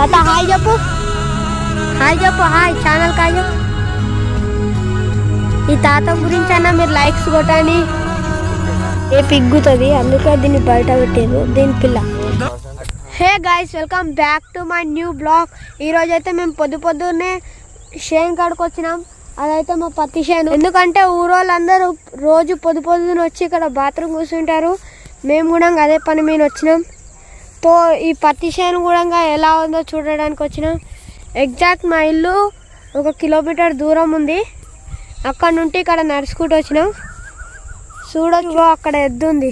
అత్త హాయ్ చెప్పు హాయ్ చెప్పు హాయ్ ఛానల్ హాయ్ ఈ తాత గురించి అన్న మీరు లైక్స్ కొట్టండి ఏ పిగ్గుతుంది అందుకే దీన్ని బయట పెట్టారు దీని పిల్ల hey guys welcome back to my new blog ఈరోజు అయితే మేము పొద్దు పొద్దున్నే షేన్ కాడికి వచ్చినాం అదైతే మా పత్తి షేను ఎందుకంటే ఊరోళ్ళందరూ రోజు పొద్దు పొద్దున వచ్చి ఇక్కడ బాత్రూమ్ కూర్చుంటారు. మేము కూడా అదే పని మీద వచ్చినాం. పో ఈ పత్తి చేను కూడా ఎలా ఉందో చూడడానికి వచ్చినాం. ఎగ్జాక్ట్ మా ఇల్లు ఒక కిలోమీటర్ దూరం ఉంది. అక్కడ నుండి ఇక్కడ నడుచుకుంటూ వచ్చినాం. చూడొచ్చు అక్కడ ఎద్దు ఉంది.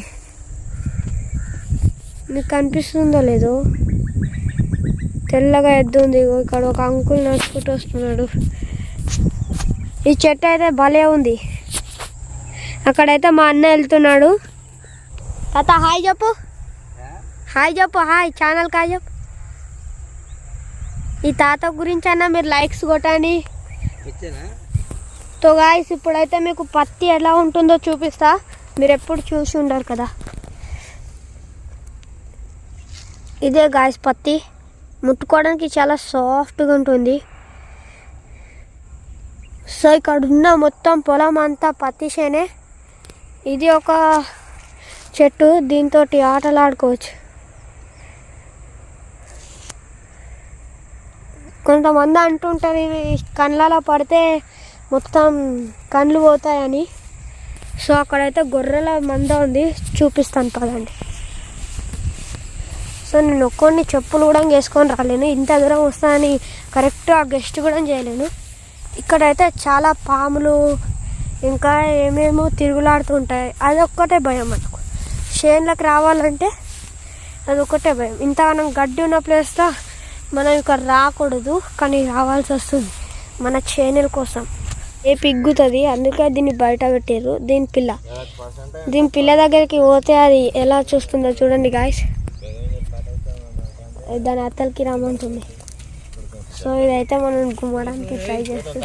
మీకు కనిపిస్తుందో లేదో. తెల్లగా ఎద్దు ఉంది. ఇక్కడ ఒక అంకుల్ నడుచుకుంటూ వస్తున్నాడు. ఈ చెట్టు అయితే భలే ఉంది. అక్కడైతే మా అన్న వెళ్తున్నాడు. తాత హాయ్ చెప్పు. హాయ్ చెప్పు హాయ్ ఛానల్ హాయ్ చెప్పు. ఈ తాత గురించి అన్న మీరు లైక్స్ కొట్టండి. తో గాయస్ ఇప్పుడైతే మీకు పత్తి ఎలా ఉంటుందో చూపిస్తా. మీరు ఎప్పుడు చూసి ఉండరు కదా. ఇదే గాయస్ పత్తి. ముట్టుకోవడానికి చాలా సాఫ్ట్గా ఉంటుంది. సో ఇక్కడ ఉన్న మొత్తం పొలం అంతా పత్తి చేనే. ఇది ఒక చెట్టు దీంతో ఆటలాడుకోవచ్చు. కొంతమంది అంటుంటారు ఇవి కళ్ళలో పడితే మొత్తం కళ్ళు పోతాయని. సో అక్కడైతే గొర్రెల మంద ఉంది చూపిస్తాను పదండి. సో నేను ఒక్కొన్ని చెప్పులు కూడా వేసుకొని రాలేను ఇంత దూరం వస్తానని కరెక్ట్ ఆ గెస్ట్ కూడా చేయలేను. ఇక్కడైతే చాలా పాములు ఇంకా ఏమేమో తిరుగులాడుతుంటాయి అదొక్కటే భయం మనకు. షేన్లకు రావాలంటే అదొక్కటే భయం. ఇంతగానం గడ్డి ఉన్న ప్లేస్లో మనం ఇక్కడ రాకూడదు కానీ రావాల్సి వస్తుంది. మన చేనుల కోసం. ఏ పిగ్గుతుంది? అందుకే దీన్ని బయట పెట్టారు దీని పిల్ల. దీని పిల్ల దగ్గరికి పోతే అది ఎలా చూస్తుందో చూడండి గాయస్ దాని అత్తలకి రమ్మంటుంది సో ఇదైతే మనం గుమ్మడానికి ట్రై చేస్తాం.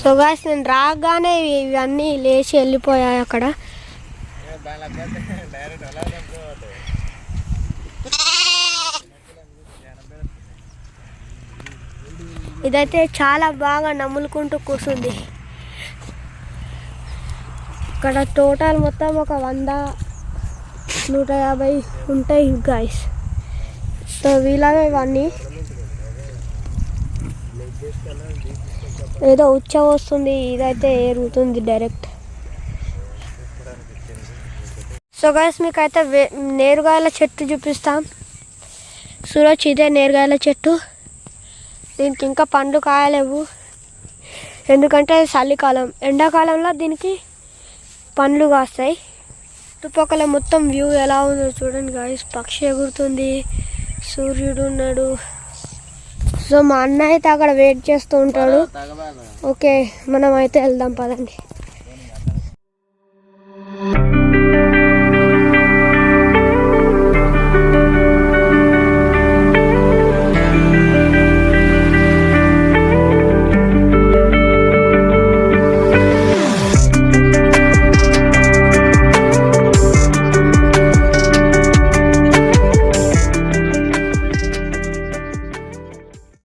సో గాయస్ నేను రాగానే ఇవన్నీ లేచి వెళ్ళిపోయాయి అక్కడ. ఇదైతే చాలా బాగా నములుకుంటూ కూర్చుంది. ఇక్కడ టోటల్ మొత్తం ఒక వంద నూట యాభై ఉంటాయి గాయస్ సో వీళ్ళవే ఇవన్నీ. ఏదో ఉచ్చ వస్తుంది ఇదైతే ఏరుగుతుంది డైరెక్ట్ సో గైస్ మీకు అయితే వే- నేరుగాయల చెట్టు చూపిస్తాం. సూరజ్ ఇదే నేరుగాయల చెట్టు. దీనికి ఇంకా పండ్లు కాయలేవు. ఎందుకంటే చలికాలం. ఎండాకాలంలో దీనికి పండ్లు కాస్తాయి. చుట్టుపక్కల మొత్తం వ్యూ ఎలా ఉందో చూడండి గాయస్ పక్షి ఎగురుతుంది. సూర్యుడు ఉన్నాడు. సో మా అన్న అయితే అక్కడ వెయిట్ చేస్తూ ఉంటాడు. ఓకే మనం అయితే వెళ్దాం పదండి.